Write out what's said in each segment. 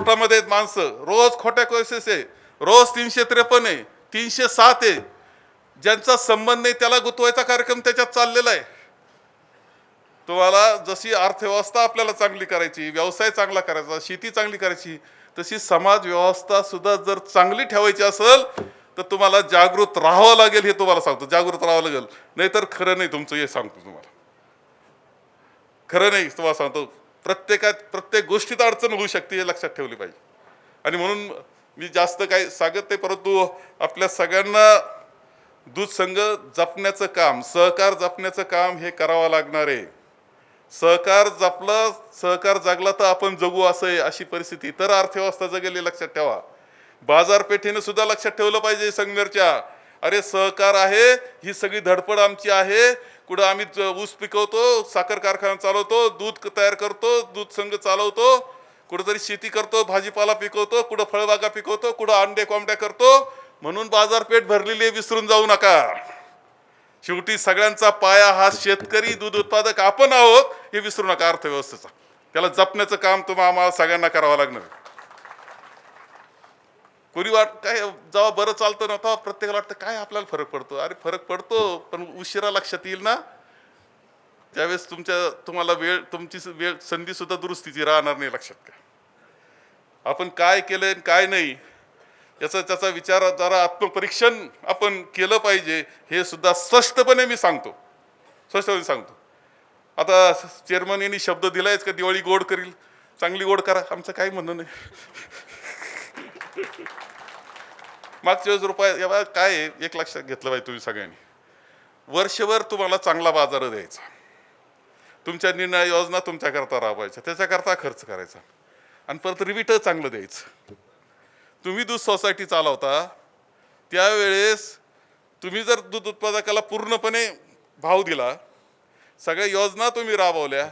कोर्टामध्ये आहेत माणसं. रोज खोट्या केसेस आहे. रोज तीनशे त्रेपन्न आहे. तीनशे सात आहे. ज्यांचा संबंध नाही त्याला गुतवायचा कार्यक्रम त्याच्यात चाललेला आहे. तुम्हाला जशी अर्थव्यवस्था आपल्याला चांगली करायची व्यवसाय चांगला करायचा शेती चांगली करायची तशी समाज व्यवस्था सुद्धा जर चांगली ठेवायची असेल तर तुम्हाला जागृत राहावं लागेल हे तुम्हाला सांगतो. जागृत राहावं लागेल. नाहीतर खरं नाही तुमचं हे सांगतो तुम्हाला. खरं नाही तुम्हाला सांगतो. प्रत्येकात प्रत्येक गोष्टीत अडचण होऊ शकते हे लक्षात ठेवली पाहिजे. आणि म्हणून मी जास्त काही सांगत नाही परंतु आपल्या सगळ्यांना दूध संघ जपण्याचं काम सहकार जपण्याचं काम हे करावं लागणार आहे. सहकार जपलं सहकार जगला तर आपण जगू असं आहे अशी परिस्थिती. तर अर्थव्यवस्था जगेल लक्षात ठेवा. बाजारपेठेनं सुद्धा लक्षात ठेवलं पाहिजे संगमेरच्या अरे सहकार आहे ही सगळी धडपड आमची आहे कुठं आम्ही ऊस पिकवतो साखर कारखाना चालवतो दूध तयार करतो दूध संघ चालवतो कुठंतरी शेती करतो भाजीपाला पिकवतो कुठं फळबागा पिकवतो कुठं अंडे कोंबड्या करतो. म्हणून बाजारपेठ भरलेली आहे, विसरून जाऊ नका. शेवटी सगळ्यांचा पाया हा शेतकरी दूध उत्पादक आपण आहोत हे विसरू नका अर्थव्यवस्थेचा. त्याला जपण्याचं काम तुम्हाला आम्हाला सगळ्यांना करावं लागणार कोणी वाट काय जेव्हा बरं चालतं ना तेव्हा प्रत्येकाला वाटतं काय आपल्याला फरक पडतो? अरे फरक पडतो पण उशिरा लक्षात येईल ना. त्यावेळेस तुमच्या तुम्हाला वेळ तुमची वेळ संधी सुद्धा दुरुस्तीची राहणार नाही लक्षात का आपण काय केलंय आणि काय नाही याचा त्याचा विचार जरा आत्मपरीक्षण आपण केलं पाहिजे हे सुद्धा स्पष्टपणे मी सांगतो. स्पष्टपणे सांगतो. आता चेअरमन यांनी शब्द दिलायच का दिवाळी गोड करील चांगली गोड करा. आमचं काही म्हणणं नाही. मागच्या वेळेस रुपये या काय आहे, एक लक्षात घेतलं पाहिजे तुम्ही सगळ्यांनी. वर्षभर तुम्हाला चांगला बाजार द्यायचा. तुमच्या निर्णय योजना तुमच्याकरता राबवायच्या. त्याच्याकरता खर्च करायचा. आणि परत रिविट चांगलं द्यायचं. तुम्ही दूध सोसायटी चालवता त्यावेळेस तुम्ही जर दूध उत्पादकाला पूर्णपणे भाव दिला सगळ्या योजना तुम्ही राबवल्या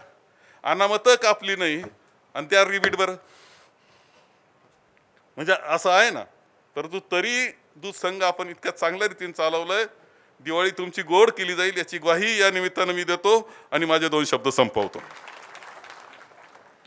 अनामतं कापली नाही आणि त्या रिबीट बरं. म्हणजे असं आहे ना. परंतु तरी दूध संघ आपण इतक्या चांगल्या रीतीने चालवलंय. दिवाळी तुमची गोड केली जाईल याची ग्वाही या निमित्तानं मी देतो आणि माझे दोन शब्द संपवतो.